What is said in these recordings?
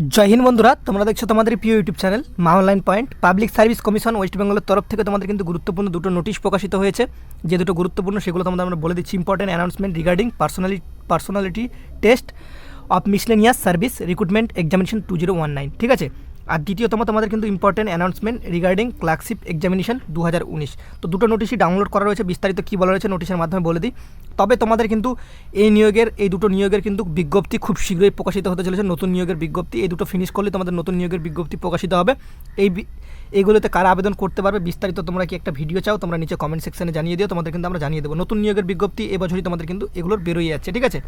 জয় হিন্দ বন্ধুরা, তোমরা দেখছ তোমাদের প্রিয় YouTube channel Maa online point. Public service commission west বেঙ্গলের তরফ থেকে তোমাদের কিন্তু গুরুত্বপূর্ণ দুটো নোটিশ প্রকাশিত হয়েছে। যে দুটো গুরুত্বপূর্ণ সেগুলো তোমাদের আমরা বলে দিচ্ছি important announcement regarding personally personality test of miscellaneous service recruitment examination two zero one nine ঠিক আছে? আর দ্বিতীয়তম তোমাদের কিন্তু important announcement regarding clerkship examination দু হাজার উনিশ। তো দুটো নোটিশই ডাউনলোড করা রয়েছে, বিস্তারিত কী বলা রয়েছে নোটিশের মাধ্যমে বলে দিই। তবে তোমাদের কিন্তু এই নিয়োগের, এই দুটো নিয়োগের কিন্তু বিজ্ঞপ্তি খুব শীঘ্রই প্রকাশিত হতে চলেছে। নতুন নিয়োগের বিজ্ঞপ্তি, এই দুটো ফিনিশ করলে তোমাদের নতুন নিয়োগের বিজ্ঞপ্তি প্রকাশিত হবে। এই এইগুলোতে কারা আবেদন করতে পারবে বিস্তারিত তোমরা কি একটা ভিডিও চাও, তোমরা নিচে কমেন্ট সেকশনে জানিয়ে দিও, তোমাদের কিন্তু আমরা জানিয়ে দেবো। নতুন নিয়োগের বিজ্ঞপ্তি এবছরই তোমাদের কিন্তু এগুলোর বেরোয় যাচ্ছে, ঠিক আছে?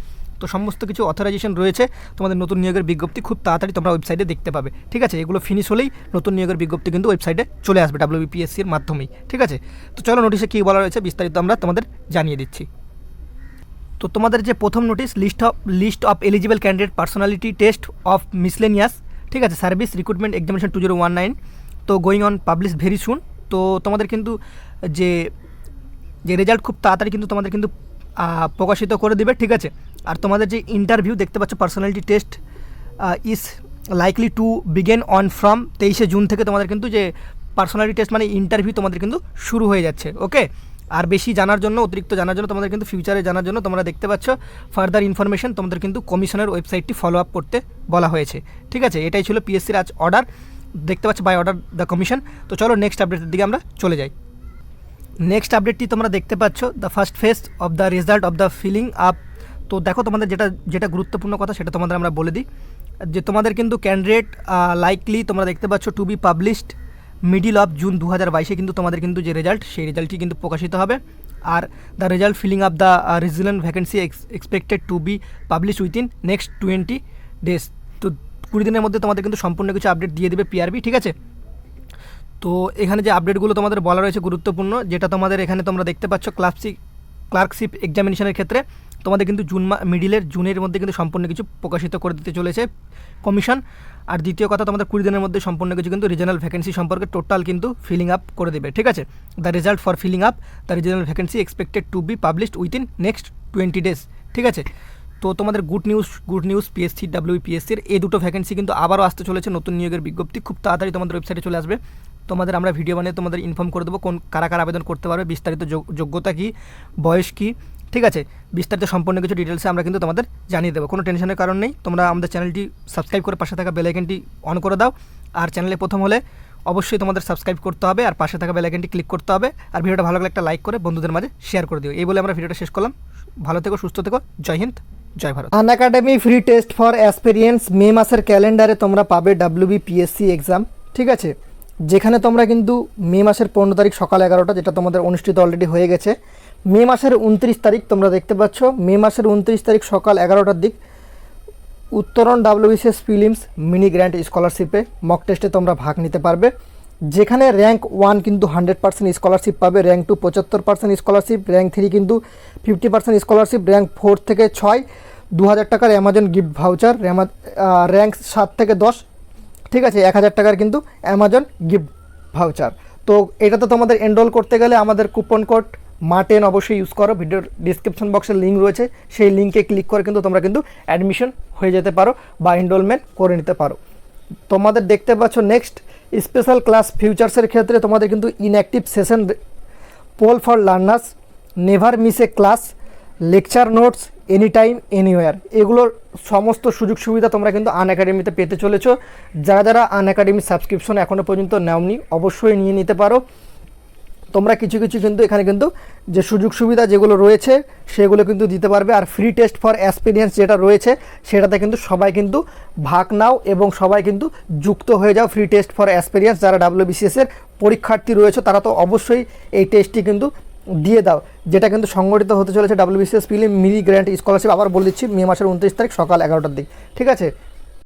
তো সমস্ত কিছু অথরাইজেশন রয়েছে। তোমাদের নতুন নিয়োগের বিজ্ঞপ্তি খুব তাড়াতাড়ি তোমরা ওয়েবসাইটে দেখতে পাবে। ঠিক আছে? এগুলো ফিনিশ হলেই নতুন নিয়োগের বিজ্ঞপ্তি কিন্তু ওয়েবসাইটে চলে আসবে ডাব্লিউবিপিএসসির মাধ্যমেই। ঠিক আছে? তো চলো নোটিশে কী বলা রয়েছে, বিস্তারিত আমরা তোমাদের জানিয়ে দিচ্ছি। তো তোমাদের যে প্রথম notice list of list of eligible candidate personality test of miscellaneous ঠিক আছে? Service recruitment examination two zero one nine তো going on publish very soon তো তোমাদের কিন্তু যে যে রেজাল্ট খুব তাড়াতাড়ি কিন্তু তোমাদের কিন্তু প্রকাশিত করে দেবে, ঠিক আছে? আর তোমাদের যে ইন্টারভিউ দেখতে পাচ্ছ personality test is likely to begin on from তেইশে জুন থেকে তোমাদের কিন্তু যে পার্সোনালিটি টেস্ট মানে ইন্টারভিউ তোমাদের কিন্তু শুরু হয়ে যাচ্ছে ওকে আর বেশি জানার জন্য, অতিরিক্ত জানার জন্য তোমাদের কিন্তু ফিউচারে জানার জন্য তোমরা দেখতে পাচ্ছ ফার্দার ইনফরমেশন তোমাদের কিন্তু কমিশনের ওয়েবসাইটটি ফলো আপ করতে বলা হয়েছে, ঠিক আছে? এটাই ছিল পিএসসির আজ অর্ডার দেখতে পাচ্ছ বাই অর্ডার দ্য কমিশন তো চলো নেক্সট আপডেটের দিকে আমরা চলে যাই। নেক্সট আপডেটটি তোমরা দেখতে পাচ্ছ the first phase of the result of the filling up তো দেখো তোমাদের যেটা যেটা গুরুত্বপূর্ণ কথা সেটা তোমাদের আমরা বলে দিই। যে তোমাদের কিন্তু ক্যান্ডিডেট লাইকলি তোমরা দেখতে পাচ্ছ to be published middle of June দু হাজার বাইশে কিন্তু তোমাদের কিন্তু যে রেজাল্ট সেই রেজাল্টটি কিন্তু প্রকাশিত হবে। আর the result filling up the resilient vacancy expected to be publish within next twenty days তো কুড়ি দিনের মধ্যে তোমাদের কিন্তু সম্পূর্ণ কিছু আপডেট দিয়ে দেবে পিআরবি ঠিক আছে? তো এখানে যে আপডেটগুলো তোমাদের বলা রয়েছে গুরুত্বপূর্ণ, যেটা তোমাদের এখানে তোমরা দেখতে পাচ্ছ ক্লার্কশিপ ক্লার্কশিপ এক্সামিনেশনের ক্ষেত্রে তোমাদের কিন্তু জুন মিডিলের জুনের মধ্যে কিন্তু সম্পূর্ণ কিছু প্রকাশিত করে দিতে চলেছে কমিশন। আর দ্বিতীয় কথা, তোমাদের কুড়ি দিনের মধ্যে সম্পূর্ণ কিছু কিন্তু রিজনাল ভ্যাকেন্সি সম্পর্কে টোটাল কিন্তু ফিলিং আপ করে দেবে, ঠিক আছে? The result for filling up the regional vacancy expected to be published within next twenty days ঠিক আছে? তো তোমাদের good news good news PSC W পিএসসির এই দুটো ভ্যাকেন্সি কিন্তু আবারও আসতে চলেছে, নতুন নিয়োগের বিজ্ঞপ্তি। খুব তাড়াতাড়ি তোমাদের ওয়েবসাইটে চলে আসবে। তোমাদের আমরা ভিডিও বানিয়ে তোমাদের ইনফর্ম করে দেবো কোন, কারা কারা আবেদন করতে পারবে, বিস্তারিত যোগ- যোগ্যতা কী, বয়স কী ঠিক আছে? বিস্তারিত সম্পূর্ণ কিছু ডিটেলসে আমরা কিন্তু তোমাদের জানিয়ে দেবো। কোনো টেনশনের কারণ নেই। তোমরা আমাদের চ্যানেলটি সাবস্ক্রাইব করে পাশে থাকা বেলাইকনটি অন করে দাও। আর চ্যানেলে প্রথম হলে অবশ্যই তোমাদের সাবস্ক্রাইব করতে হবে। আর পাশে থাকা বেলাইকনটি ক্লিক করতে হবে। আর ভিডিওটা ভালো লাগলে একটা লাইক করে বন্ধুদের মাঝে শেয়ার করে দিও। এই বলে আমরা ভিডিওটা শেষ করলাম। ভালো থেকো, সুস্থ থেকো। জয় হিন্দ, জয় Bharat. Unacademy free test for experience May মাসের ক্যালেন্ডারে তোমরা পাবে ডাব্লিউবি পিএসসি এক্সাম ঠিক আছে? যেখানে তোমরা কিন্তু মে মাসের পনেরো তারিখ সকাল এগারোটা, যেটা তোমাদের অনুষ্ঠিত অলরেডি হয়ে গেছে, মে মাসের উনত্রিশ তারিখ তোমরা দেখতে পাচ্ছ। মে মাসের উনত্রিশ তারিখ সকাল এগারোটার দিক, Uttaran WBCS prelims mini grand স্কলারশিপে mock টেস্টে তোমরা ভাগ নিতে পারবে। যেখানে র্যাঙ্ক ওয়ান কিন্তু হান্ড্রেড পার্সেন্ট স্কলারশিপ পাবে র্যাঙ্ক টু পঁচাত্তর পার্সেন্ট স্কলারশিপ র্যাঙ্ক থ্রি কিন্তু fifty percent scholarship rank four থেকে ছয় দু হাজার টাকার অ্যামাজন গিফট ভাউচার র্যাঙ্ক সাত থেকে দশ ঠিক আছে, এক হাজার টাকার কিন্তু অ্যামাজন গিফট ভাউচার তো এটা তো তোমাদের এনরোল করতে গেলে আমাদের কুপন কোড মার্টেন অবশ্যই ইউজ করো। ভিডিওর ডিসক্রিপশন বক্সে লিঙ্ক রয়েছে। সেই লিঙ্কে ক্লিক করে কিন্তু তোমরা কিন্তু অ্যাডমিশন হয়ে যেতে পারো বা এনরোলমেন্ট করে নিতে পারো। তোমাদের দেখতে পাচ্ছ নেক্সট স্পেশাল ক্লাস ফিউচার্সের ক্ষেত্রে তোমাদের কিন্তু inactive session poll for learners never miss a class lecture notes any time anywhere এগুলোর সমস্ত সুযোগ সুবিধা তোমরা কিন্তু আন একাডেমিতে পেতে চলেছো। যারা যারা আন একাডেমি সাবস্ক্রিপশন এখনও পর্যন্ত নেওনি, অবশ্যই নিয়ে নিতে পারো। তোমরা কিছু কিছু কিন্তু এখানে কিন্তু যে সুযোগ সুবিধা যেগুলো রয়েছে, সেগুলো কিন্তু দিতে পারবে। আর ফ্রি টেস্ট ফর এক্সপিরিয়েন্স যেটা রয়েছে, সেটাতে কিন্তু সবাই কিন্তু ভাগ নাও এবং সবাই কিন্তু যুক্ত হয়ে যাও ফ্রি টেস্ট ফর এক্সপিরিয়েন্স যারা ডাব্লিউবিসিএস এর পরীক্ষার্থী রয়েছে, তারা তো অবশ্যই এই টেস্টটি কিন্তু দিয়ে দাও। যেটা কিন্তু সংগঠিত হতে চলেছে ডাব্লিউবিসিএস পিলি মিনি গ্র্যান্ট স্কলারশিপ আবার বলে দিচ্ছি মে মাসের উনত্রিশ তারিখ সকাল এগারোটার দিক। ঠিক আছে?